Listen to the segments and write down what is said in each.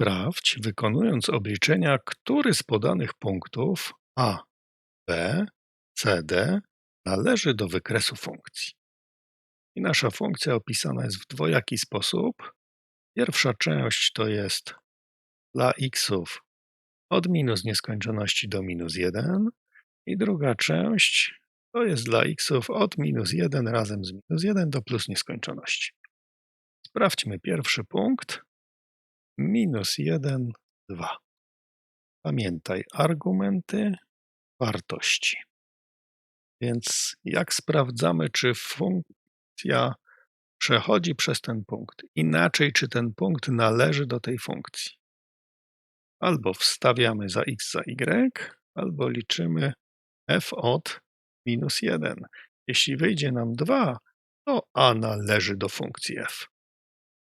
Sprawdź, wykonując obliczenia, który z podanych punktów a, b, c, d należy do wykresu funkcji. I nasza funkcja opisana jest w dwojaki sposób. Pierwsza część to jest dla xów od minus nieskończoności do minus 1 i druga część to jest dla xów od minus 1 razem z minus 1 do plus nieskończoności. Sprawdźmy pierwszy punkt. Minus 1, 2. Pamiętaj argumenty, wartości. Więc jak sprawdzamy, czy funkcja przechodzi przez ten punkt? Inaczej, czy ten punkt należy do tej funkcji? Albo wstawiamy za x za y, albo liczymy f od minus 1. Jeśli wyjdzie nam 2, to a należy do funkcji f.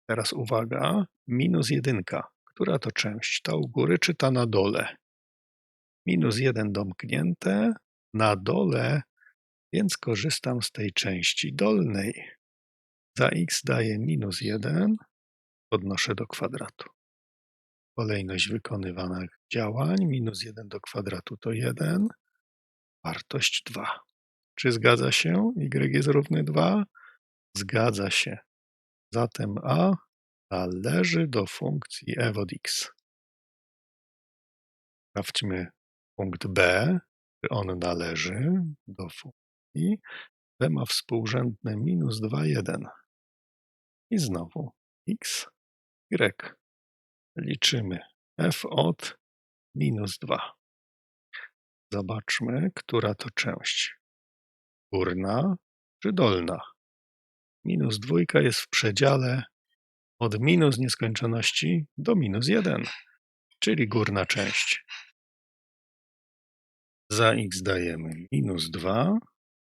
Teraz uwaga, minus jedynka. Która to część? Ta u góry czy ta na dole? Minus 1 domknięte, na dole, więc korzystam z tej części dolnej. Za x daje minus 1, podnoszę do kwadratu. Kolejność wykonywanych działań, minus 1 do kwadratu to 1, wartość 2. Czy zgadza się? y jest równy 2? Zgadza się. Zatem a należy do funkcji f od x. Sprawdźmy punkt b, czy on należy do funkcji. b ma współrzędne minus 2, 1. I znowu x, y. Liczymy f od minus 2. Zobaczmy, która to część. Górna czy dolna? Minus dwójka jest w przedziale od minus nieskończoności do minus 1, czyli górna część. Za x dajemy minus 2,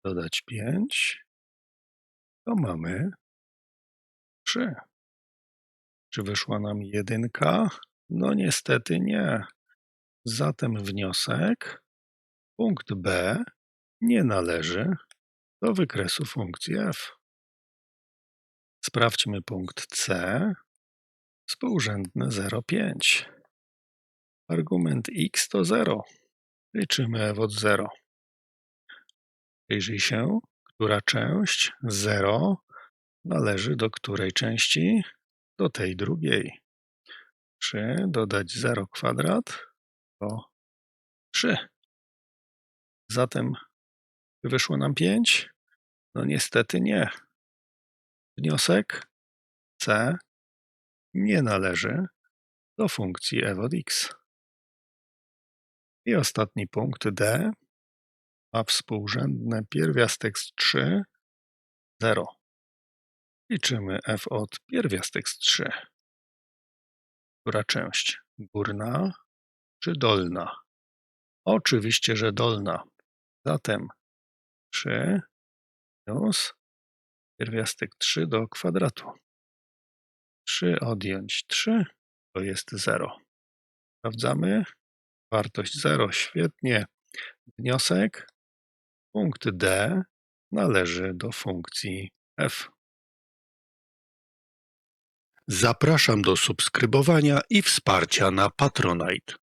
dodać 5, to mamy 3. Czy wyszła nam jedynka? No niestety nie. Zatem wniosek, punkt b nie należy do wykresu funkcji f. Sprawdźmy punkt C. Współrzędne 0,5. Argument x to 0. Liczymy f od 0. Przyjrzyj się, która część 0 należy do której części? Do tej drugiej. 3 dodać 0 kwadrat to 3. Zatem wyszło nam 5? No niestety nie. Wniosek C nie należy do funkcji f od x. I ostatni punkt D ma współrzędne pierwiastek z 3, 0. Liczymy f od pierwiastek z 3. Która część? Górna czy dolna? Oczywiście, że dolna. Zatem 3 minus pierwiastek 3 do kwadratu. 3 odjąć 3 to jest 0. Sprawdzamy. Wartość 0, świetnie. Wniosek. Punkt D należy do funkcji f. Zapraszam do subskrybowania i wsparcia na Patronite.